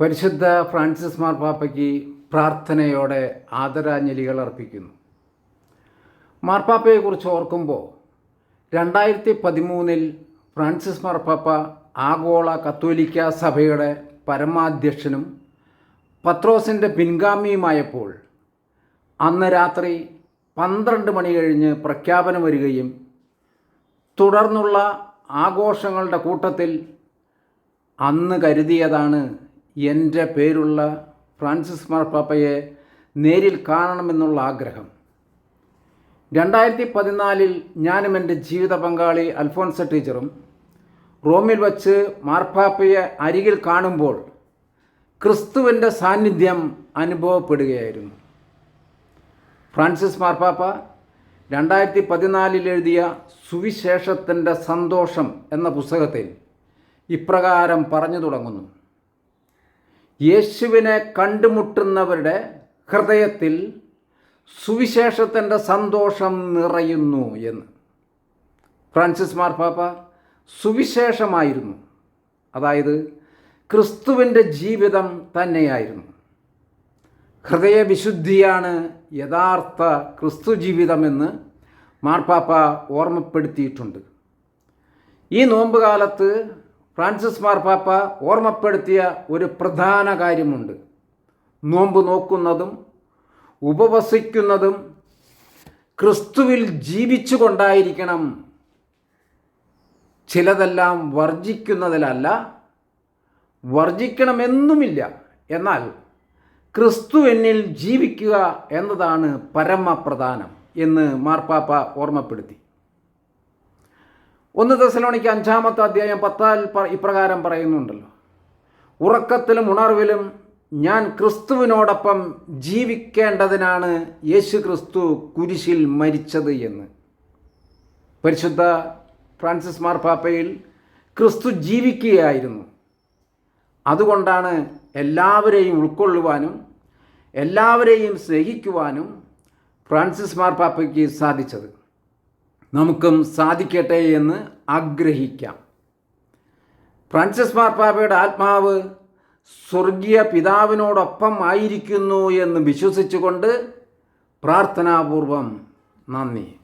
പരിശുദ്ധ ഫ്രാൻസിസ് മാർപ്പാപ്പയ്ക്ക് പ്രാർത്ഥനയോടെ ആദരാഞ്ജലികൾ അർപ്പിക്കുന്നു. മാർപ്പാപ്പയെക്കുറിച്ച് ഓർക്കുമ്പോൾ രണ്ടായിരത്തി പതിമൂന്നിൽ ഫ്രാൻസിസ് മാർപ്പാപ്പ ആഗോള കത്തോലിക്ക സഭയുടെ പരമാധ്യക്ഷനും പത്രോസിന്റെ പിൻഗാമിയുമായപ്പോൾ അന്ന് രാത്രി പന്ത്രണ്ട് മണി കഴിഞ്ഞ് പ്രഖ്യാപനം വരികയും തുടർന്നുള്ള ആഘോഷങ്ങളുടെ കൂട്ടത്തിൽ അന്ന് കരുതിയതാണ് എന്റെ പേരുള്ള ഫ്രാൻസിസ് മാർപ്പാപ്പയെ നേരിൽ കാണണമെന്നുള്ള ആഗ്രഹം. രണ്ടായിരത്തി പതിനാലിൽ ഞാനും എന്റെ ജീവിത പങ്കാളി അൽഫോൻസ ടീച്ചറും റോമിൽ വച്ച് മാർപ്പാപ്പയെ അരികിൽ കാണുമ്പോൾ ക്രിസ്തുവിന്റെ സാന്നിധ്യം അനുഭവപ്പെടുകയായിരുന്നു. ഫ്രാൻസിസ് മാർപ്പാപ്പ രണ്ടായിരത്തി പതിനാലിൽ എഴുതിയ സുവിശേഷത്തിന്റെ സന്തോഷം എന്ന പുസ്തകത്തിൽ ഇപ്രകാരം പറഞ്ഞു തുടങ്ങുന്നു. യേശുവിനെ കണ്ടുമുട്ടുന്നവരുടെ ഹൃദയത്തിൽ സുവിശേഷത്തിന്റെ സന്തോഷം നിറയുന്നു എന്ന്. ഫ്രാൻസിസ് മാർപ്പാപ്പ സുവിശേഷമായിരുന്നു. അതായത് ക്രിസ്തുവിന്റെ ജീവിതം തന്നെയായിരുന്നു. ഹൃദയവിശുദ്ധിയാണ് യഥാർത്ഥ ക്രിസ്തു ജീവിതമെന്ന് മാർപ്പാപ്പ ഓർമ്മപ്പെടുത്തിയിട്ടുണ്ട്. ഈ നോമ്പ് കാലത്ത് ഫ്രാൻസിസ് മാർപ്പാപ്പ ഓർമ്മപ്പെടുത്തിയ ഒരു പ്രധാന കാര്യമുണ്ട്. നോമ്പ് നോക്കുന്നതും ഉപവസിക്കുന്നതും ക്രിസ്തുവിൽ ജീവിച്ചു കൊണ്ടായിരിക്കണം ചിലതെല്ലാം വർജിക്കുന്നതിലല്ല വർജിക്കണമെന്നുമില്ല. എന്നാൽ ക്രിസ്തു എന്നിൽ ജീവിക്കുക എന്നതാണ് പരമപ്രധാനം എന്ന് മാർപ്പാപ്പ ഓർമ്മപ്പെടുത്തി. ഒന്ന് ദശലോണിക്ക് അഞ്ചാമത്തെ അധ്യായം പത്താൽ ഇപ്രകാരം പറയുന്നുണ്ടല്ലോ. ഉറക്കത്തിലും ഉണർവിലും ഞാൻ ക്രിസ്തുവിനോടൊപ്പം ജീവിക്കേണ്ടതിനാണ് യേശു ക്രിസ്തു കുരിശിൽ മരിച്ചത് എന്ന്. പരിശുദ്ധ ഫ്രാൻസിസ് മാർപ്പാപ്പയിൽ ക്രിസ്തു ജീവിക്കുകയായിരുന്നു. അതുകൊണ്ടാണ് എല്ലാവരെയും ഉൾക്കൊള്ളുവാനും എല്ലാവരെയും സ്നേഹിക്കുവാനും ഫ്രാൻസിസ് മാർപ്പാപ്പയ്ക്ക് സാധിച്ചത്. നമുക്കും സാധിക്കട്ടെ എന്ന് ആഗ്രഹിക്കാം. ഫ്രാൻസിസ് മാർപ്പാപ്പയുടെ ആത്മാവ് സ്വർഗീയ പിതാവിനോടൊപ്പം ആയിരിക്കുന്നു എന്ന് വിശ്വസിച്ചുകൊണ്ട് പ്രാർത്ഥനാപൂർവം നന്ദി.